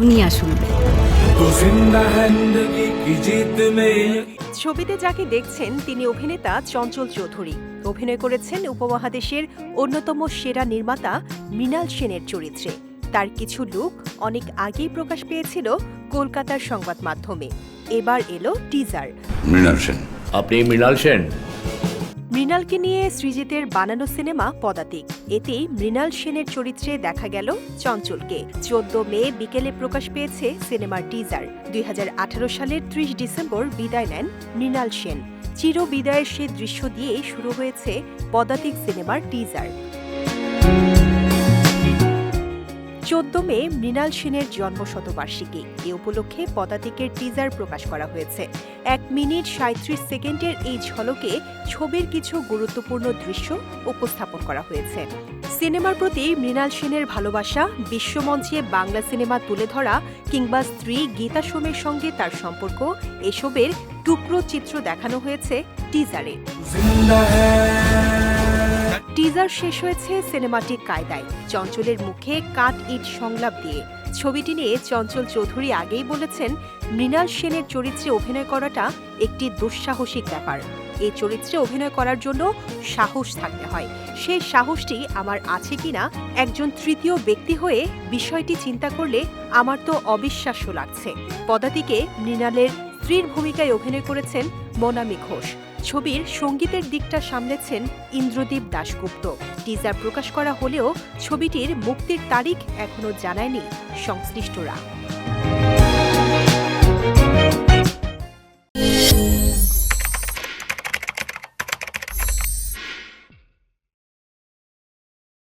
দুনিয়া শুনবে ছবিতে যাকে দেখছেন তিনি অভিনেতা চঞ্চল চৌধুরী। অভিনয় করেছেন উপমহাদেশের অন্যতম সেরা নির্মাতা মৃণাল সেনের চরিত্রে। তার কিছু লুক অনেক আগেই প্রকাশ পেয়েছিল কলকাতার সংবাদ মাধ্যমে এবার এলো টিজার মৃণাল সেন। আপনি মৃণাল সেন? মৃণালকে নিয়ে সৃজিতের বানানো সিনেমা পদাতিক। এতে মৃণাল সেনের চরিত্রে দেখা গেল চঞ্চলকে। চোদ্দ মে বিকেলে প্রকাশ পেয়েছে সিনেমার টিজার। দুই হাজার আঠারো সালের ত্রিশ ডিসেম্বর বিদায় নেন মৃণাল সেন। চির বিদায়ের সে দৃশ্য দিয়ে শুরু হয়েছে পদাতিক সিনেমার টিজার। চোদ্দ মে মৃণাল সেনের জন্মশতবার্ষিকী। এ উপলক্ষে পদাতিকের টিজার প্রকাশ করা হয়েছে। এক মিনিট সাঁত্রিশ সেকেন্ডের এই ঝলকে ছবির কিছু গুরুত্বপূর্ণ দৃশ্য উপস্থাপন করা হয়েছে। সিনেমার প্রতি মৃণাল সেনের ভালোবাসা, বিশ্বমঞ্চে বাংলা সিনেমা তুলে ধরা কিংবা স্ত্রী গীতা সোমের সঙ্গে তার সম্পর্ক, এসবের টুকরো চিত্র দেখানো হয়েছে টিজারে টিজার শেষ হয়েছে সিনেমাটিক কায়দায়। চঞ্চলের মুখে কাট ইট সংলাপ দিয়ে। ছবিটি নিয়ে চঞ্চল চৌধুরী আগেই বলেছেন, মৃণাল সেনের চরিত্রে অভিনয় করাটা একটি দুঃসাহসিক ব্যাপার। এই চরিত্রে অভিনয় করার জন্য সাহস থাকতে হয়। সেই সাহসটি আমার আছে কিনা, একজন তৃতীয় ব্যক্তি হয়ে বিষয়টি চিন্তা করলে আমার তো অবিশ্বাস্য লাগছে। পদাতিকে মৃণালের স্ত্রীর ভূমিকায় অভিনয় করেছেন মনামি ঘোষ। ছবির সঙ্গীতের দিকটা সামলেছেন ইন্দ্রদীপ দাশগুপ্ত। টিজার প্রকাশ করা হলেও ছবিটির মুক্তির তারিখ এখনও জানায়নি সংশ্লিষ্টরা।